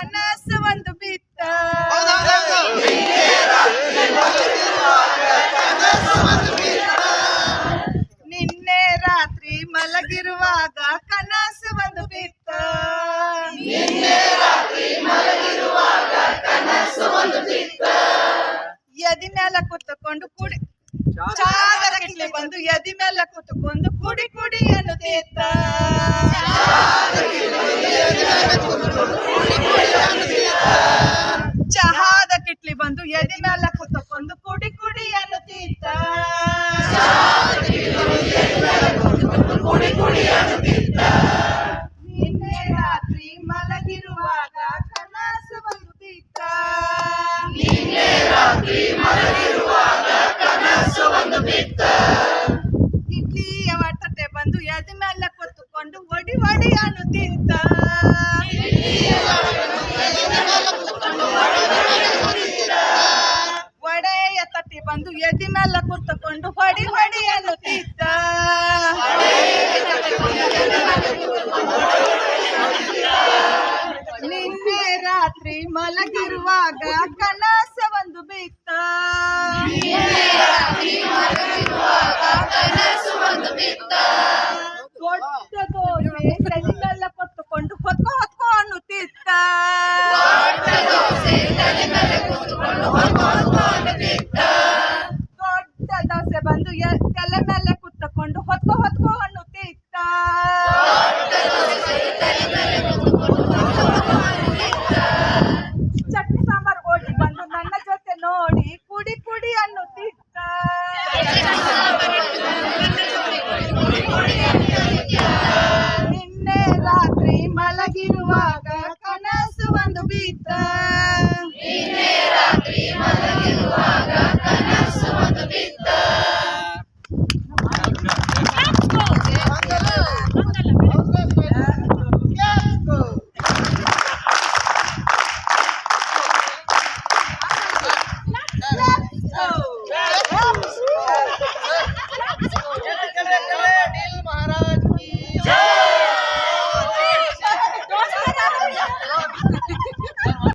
ಕನಸು ಒಂದು ಬಿತ್ತ. ನಿನ್ನೆ ರಾತ್ರಿ ಮಲಗಿರುವಾಗ ಕನಸು ಒಂದು ಬಿತ್ತ. ಎದಿ ಮೇಲೆ ಕುತ್ತಕೊಂಡು ಕುಡಿ. ಚಾದರ ಕಿಟ್ಲಿ ಬಂದು ಎದಿ ಮೇಲೆ ಕುತ್ಕೊಂಡು ಕುಡಿ ಕುಡಿ ಅನ್ನುತ್ತಿತ್ತ ಚಹಾದ ಕಿಟ್ಲಿ ಬಂದು ಎದಿ ಮೇಲೆ ಕುತ್ಕೊಂಡು ಕುಡಿ ಕುಡಿ ಅನ್ನುತ್ತಿದ್ದ. ನಿನ್ನೆ ರಾತ್ರಿ ಮಲಗಿರುವಾಗ ಕನಸು ಬಂದು ಬಿತ್ತ ಇಡ್ಲಿಯ ತಟ್ಟೆ ಬಂದು ಎದೆ ಮೇಲೆ ಕುತ್ತುಕೊಂಡು ಒಡಿ ಒಡಿ ಅನ್ನುತ್ತಿದ್ದ. ಮೇಲೆ ಕೂತ್ಕೊಂಡು ಹೊಡಿ ಹೊಡಿ ಅನ್ನುತ್ತಿದ್ದ. ನಿನ್ನೆ ರಾತ್ರಿ ಮಲಗಿರುವಾಗ ಕನಸ ಒಂದು ಬಿತ್ತ ದೊಡ್ಡ ದೋಸೆ ತಲೆಗೆಲ್ಲ ಕೊತ್ತುಕೊಂಡು ಹೊತ್ಕೊ ಹೊತ್ಕೊ ಅನ್ನುತ್ತಿತ್ತ ದೊಡ್ಡ ದೋಸೆ ಬಂದು ಎ- ತಲೆ ಮೇಲೆ ಕುತ್ತಕೊಂಡು ಹೊತ್ಕೊ ಹೊತ್ಕೊ ಅನ್ನುತ್ತಿತ್ತ ಚಟ್ನಿ ಸಾಂಬಾರ್ ಓಡಿ ಬಂದು ನನ್ನ ಜೊತೆ ನೋಡಿ ಕುಡಿ ಕುಡಿ ಅನ್ನುತ್ತಿತ್ತ ನಿನ್ನೆ ರಾತ್ರಿ ಮಲಗಿರುವಾಗ ಕನಸು ಒಂದು ಬಿತ್ತ